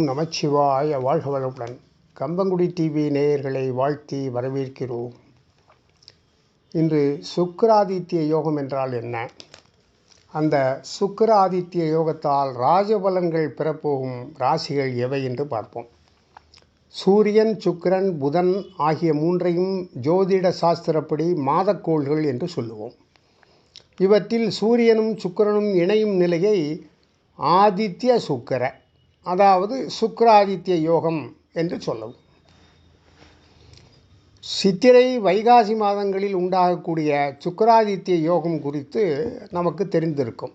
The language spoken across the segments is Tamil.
நமச்சிவாய வாழ்க வளமுடன். கம்பங்குடி டிவி நேயர்களை வாழ்த்தி வரவேற்கிறோம். இன்று சுக்கராதித்ய யோகம் என்றால் என்ன? அந்த சுக்கராதித்ய யோகத்தால் ராஜபலன்கள் பெறப்போகும் ராசிகள் எவை என்று பார்ப்போம். சூரியன் சுக்கிரன் புதன் ஆகிய மூன்றையும் ஜோதிட சாஸ்திரப்படி மாதக்கோள்கள் என்று சொல்லுவோம். இவற்றில் சூரியனும் சுக்கிரனும் இணையும் நிலையை ஆதித்ய சுக்கர அதாவது சுக்கராதித்ய யோகம் என்று சொல்லவும். சித்திரை வைகாசி மாதங்களில் உண்டாகக்கூடிய சுக்கராதித்ய யோகம் குறித்து நமக்கு தெரிந்திருக்கும்.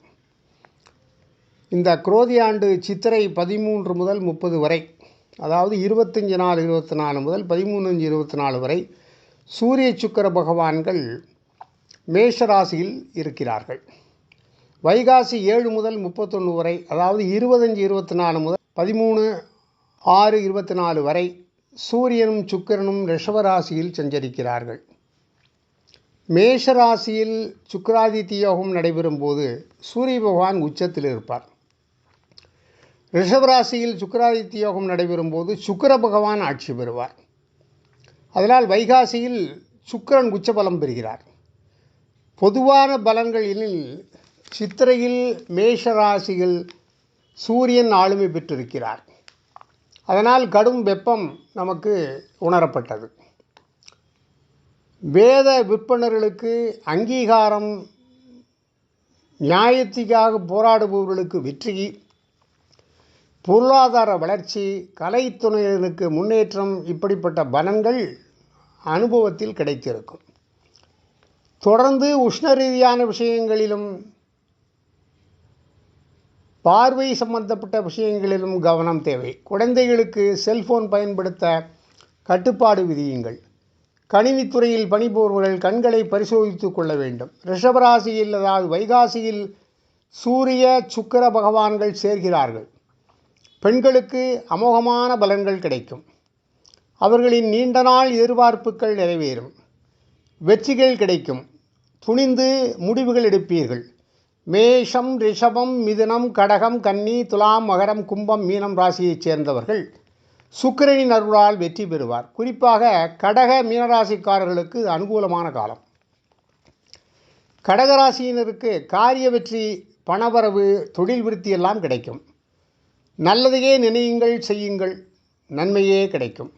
இந்த குரோதி ஆண்டு சித்திரை பதிமூன்று முதல் முப்பது வரை அதாவது இருபத்தஞ்சி நாலு இருபத்தி நாலு முதல் பதிமூணஞ்சு இருபத்தி நாலு வரை சூரிய சுக்கர பகவான்கள் மேஷராசியில் இருக்கிறார்கள். வைகாசி ஏழு முதல் முப்பத்தொன்று வரை அதாவது இருபத்தஞ்சி இருபத்தி நாலு முதல் பதிமூணு ஆறு இருபத்தி நாலு வரை சூரியனும் சுக்கிரனும் ரிஷபராசியில் சஞ்சரிக்கிறார்கள். மேஷராசியில் சுக்கராதித்ய யோகம் நடைபெறும் போது சூரிய பகவான் உச்சத்தில் இருப்பார். ரிஷபராசியில் சுக்கராதித்ய யோகம் நடைபெறும் போது சுக்கிர பகவான் ஆட்சி பெறுவார். அதனால் வைகாசியில் சுக்கிரன் உச்சபலம் பெறுகிறார். பொதுவான பலன்களில் சித்திரையில் மேஷராசியில் சூரியன் ஆளுமை பெற்றிருக்கிறார். அதனால் கடும் வெப்பம் நமக்கு உணரப்பட்டது. வேத விற்பனர்களுக்கு அங்கீகாரம் நியாயத்திற்காக போராடுபவர்களுக்கு வெற்றி பொருளாதார வளர்ச்சி கலைத்துறையினருக்கு முன்னேற்றம் இப்படிப்பட்ட பலன்கள் அனுபவத்தில் கிடைத்திருக்கும். தொடர்ந்து உஷ்ண ரீதியான விஷயங்களிலும் பார்வை சம்பந்தப்பட்ட விஷயங்களிலும் கவனம் தேவை. குழந்தைகளுக்கு செல்போன் பயன்படுத்த கட்டுப்பாடு விதியுங்கள். கணினித்துறையில் பணிபுரிபவர்கள் கண்களை பரிசோதித்து கொள்ள வேண்டும். ரிஷபராசியில் அதாவது வைகாசியில் சூரிய சுக்கர பகவான்கள் சேர்கிறார்கள். பெண்களுக்கு அமோகமான பலன்கள் கிடைக்கும். அவர்களின் நீண்ட நாள் எதிர்பார்ப்புகள் நிறைவேறும். வெற்றிகள் கிடைக்கும். துணிந்து முடிவுகள் எடுப்பீர்கள். மேஷம் ரிஷபம் மிதுனம் கடகம் கன்னி துலாம் மகரம் கும்பம் மீனம் ராசியைச் சேர்ந்தவர்கள் சுக்கிரனின் அருளால் வெற்றி பெறுவார். குறிப்பாக கடக மீனராசிக்காரர்களுக்கு அனுகூலமான காலம். கடகராசியினருக்கு காரிய வெற்றி பணவரவு தொழில் விருத்தி எல்லாம் கிடைக்கும். நல்லதையே நினையுங்கள் செய்யுங்கள் நன்மையே கிடைக்கும்.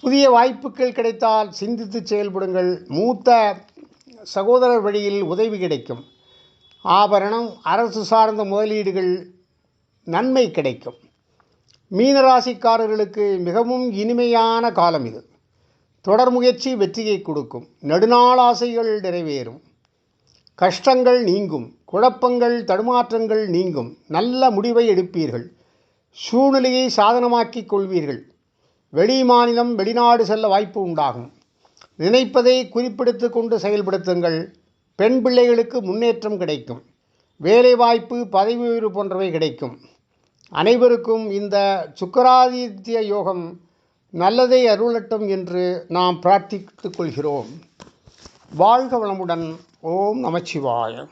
புதிய வாய்ப்புகள் கிடைத்தால் சிந்தித்து செயல்படுங்கள். மூத்த சகோதரர் வழியில் உதவி கிடைக்கும். ஆபரணம் அரசு சார்ந்த முதலீடுகள் நன்மை கிடைக்கும். மீனராசிக்காரர்களுக்கு மிகவும் இனிமையான காலம் இது. தொடர் முயற்சி வெற்றியை கொடுக்கும். நெடுநாள் ஆசைகள் நிறைவேறும். கஷ்டங்கள் நீங்கும். குழப்பங்கள் தடுமாற்றங்கள் நீங்கும். நல்ல முடிவை எடுப்பீர்கள். சூழ்நிலையை சாதனமாக்கிக் கொள்வீர்கள். வெளி மாநிலம் வெளிநாடு செல்ல வாய்ப்பு உண்டாகும். நினைப்பதை குறிப்பிடுத்து கொண்டு செயல்படுத்துங்கள். பெண் பிள்ளைகளுக்கு முன்னேற்றம் கிடைக்கும். வேலைவாய்ப்பு பதவி உயர்வு போன்றவை கிடைக்கும். அனைவருக்கும் இந்த சுக்கராதித்ய யோகம் நல்லதை அருளட்டும் என்று நாம் பிரார்த்தித்துக் கொள்கிறோம். வாழ்க வளமுடன். ஓம் நமச்சிவாயம்